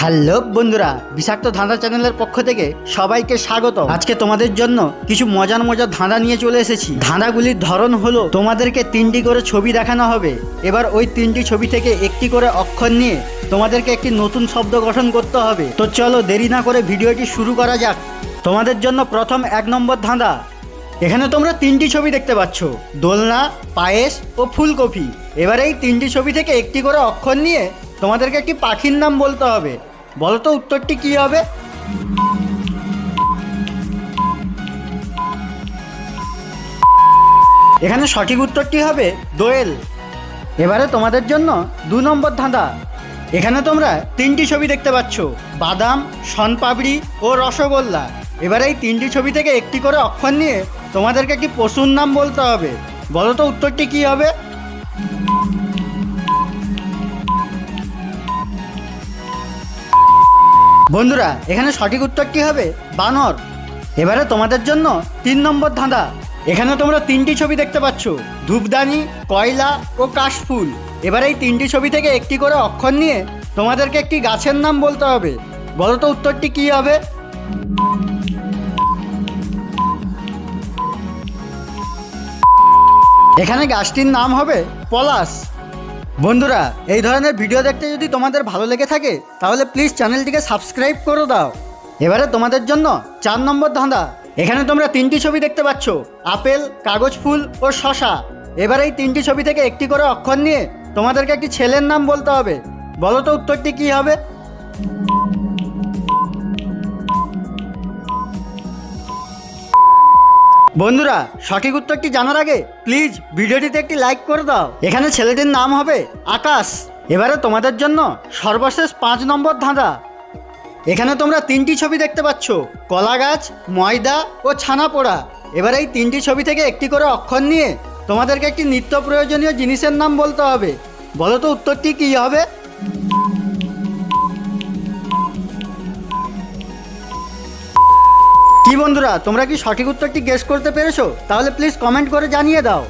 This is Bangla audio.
হ্যালো বন্ধুরা, বিষাক্ত ধাঁধা চ্যানেলের পক্ষ থেকে সবাইকে স্বাগত আজকে তোমাদের জন্য কিছু মজার মজার ধাঁধা নিয়ে চলে এসেছি। ধাঁধাগুলির ধরন হলো, তোমাদেরকে তিনটি করে ছবি দেখানো হবে। এবার ওই তিনটি ছবি থেকে একটি করে অক্ষর নিয়ে তোমাদেরকে একটি নতুন শব্দ গঠন করতে হবে। তো চলো দেরি না করে ভিডিওটি শুরু করা যাক। তোমাদের জন্য প্রথম এক নম্বর ধাঁধা। এখানে তোমরা তিনটি ছবি দেখতে পাচ্ছ। দোলনা, পায়েস ও ফুলকপি। এবার এই তিনটি ছবি থেকে একটি করে অক্ষর নিয়ে তোমাদেরকে একটি পাখির নাম বলতে হবে? বলো তো উত্তরটি কি হবে? এখানে সঠিক উত্তরটি হবে দোয়েল। এবারে তোমাদের জন্য দু নম্বর ধাঁধা। এখানে তোমরা তিনটি ছবি দেখতে পাচ্ছ, বাদাম শনপাপড়ি ও রসগোল্লা। এবার এই তিনটি ছবি থেকে একটি করে অক্ষর নিয়ে তোমাদেরকে একটি পশুর নাম বলতে হবে? বলো তো উত্তরটি কি হবে? বন্ধুরা, এখানে সঠিক উত্তরটি হবে? বানর। এবারে তোমাদের জন্য তিন নম্বর ধাঁধা। এখানে তোমরা তিনটি ছবি দেখতে পাচ্ছ, ধূপদানি, কয়লা ও কাশফুল। এবার এই তিনটি ছবি থেকে একটি করে অক্ষর নিয়ে তোমাদেরকে একটি গাছের নাম বলতে হবে। বলো তো উত্তরটি কি হবে? এখানে গাছটির নাম হবে পলাশ। বন্ধুরা, এই ধরনের ভিডিও দেখতে যদি তোমাদের ভালো লেগে থাকে, তাহলে প্লিজ চ্যানেলটিকে সাবস্ক্রাইব করে দাও। এবারে তোমাদের জন্য চার নম্বর ধাঁধা এখানে তোমরা তিনটি ছবি দেখতে পাচ্ছ, আপেল, কাগজ ফুল ও শশা। এবার এই তিনটি ছবি থেকে একটি করে অক্ষর নিয়ে তোমাদেরকে একটি ছেলের নাম বলতে হবে। বলো তো উত্তরটি কী হবে? বন্ধুরা, সঠিক উত্তরটি জানার আগে প্লিজ ভিডিওটিতে একটি লাইক করে দাও। এখানে ছেলেটির নাম হবে আকাশ। এবারে তোমাদের জন্য সর্বশেষ পাঁচ নম্বর ধাঁধা। এখানে তোমরা তিনটি ছবি দেখতে পাচ্ছ, কলা গাছ, ময়দা ও ছানা পোড়া। এবার এই তিনটি ছবি থেকে একটি করে অক্ষর নিয়ে তোমাদেরকে একটি নিত্য প্রয়োজনীয় জিনিসের নাম বলতে হবে। বলো তো উত্তরটি কী হবে? কি বন্ধুরা, তোমরা কি সঠিক উত্তরটি গেস করতে পেরেছ? তাহলে প্লিজ কমেন্ট করে জানিয়ে দাও।